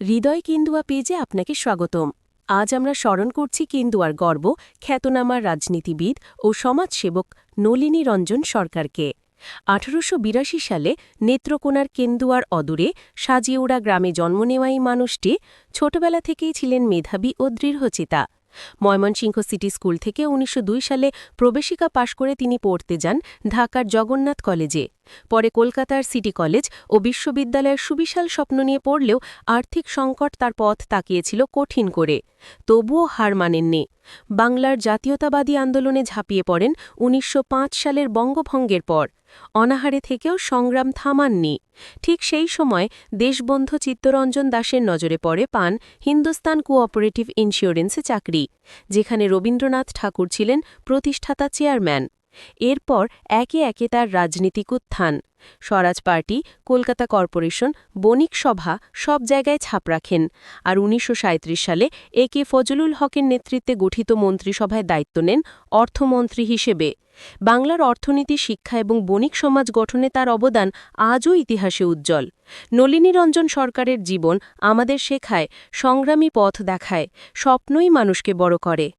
হৃদয় কিন্দুয়া পেজে আপনাকে স্বাগতম। আজ আমরা স্মরণ করছি কিন্দুয়ার গর্ব, খ্যাতনামার রাজনীতিবিদ ও সমাজসেবক নলিনী রঞ্জন সরকারকে। আঠারোশ বিরাশি সালে নেত্রকোনার কেন্দুয়ার অদূরে সাজিউড়া গ্রামে জন্ম নেওয়া এই মানুষটি ছোটবেলা থেকেই ছিলেন মেধাবী ও দৃঢ়চিতা। ময়মনসিংহ সিটি স্কুল থেকে উনিশশো দুই সালে প্রবেশিকা পাশ করে তিনি পড়তে যান ঢাকার জগন্নাথ কলেজে। পরে কলকাতার সিটি কলেজ ও বিশ্ববিদ্যালয়ের সুবিশাল স্বপ্ন নিয়ে পড়লেও আর্থিক সংকট তার পথ তাকিয়েছিল কঠিন করে। তবুও হার মানেননি। বাংলার জাতীয়তাবাদী আন্দোলনে ঝাঁপিয়ে পড়েন উনিশশো পাঁচ সালের বঙ্গভঙ্গের পর। অনাহারে থেকেও সংগ্রাম থামাননি। ঠিক সেই সময় দেশবন্ধু চিত্তরঞ্জন দাসের নজরে পড়ে পান হিন্দুস্তান কোঅপারেটিভ ইন্স্যুরেন্সে চাকরি, যেখানে রবীন্দ্রনাথ ঠাকুর ছিলেন প্রতিষ্ঠাতা চেয়ারম্যান। এরপর একে একে তার রাজনীতিক উত্থান। স্বরাজ পার্টি, কলকাতা কর্পোরেশন, বণিক সভা সব জায়গায় ছাপ রাখেন। আর উনিশশো সালে এ কে ফজলুল হকের নেতৃত্বে গঠিত মন্ত্রিসভায় দায়িত্ব নেন অর্থমন্ত্রী হিসেবে। বাংলার অর্থনীতি, শিক্ষা এবং বণিক সমাজ গঠনে তার অবদান আজও ইতিহাসে উজ্জ্বল। নলিনী রঞ্জন সরকারের জীবন আমাদের শেখায়, সংগ্রামী পথ দেখায়, স্বপ্নই মানুষকে বড় করে।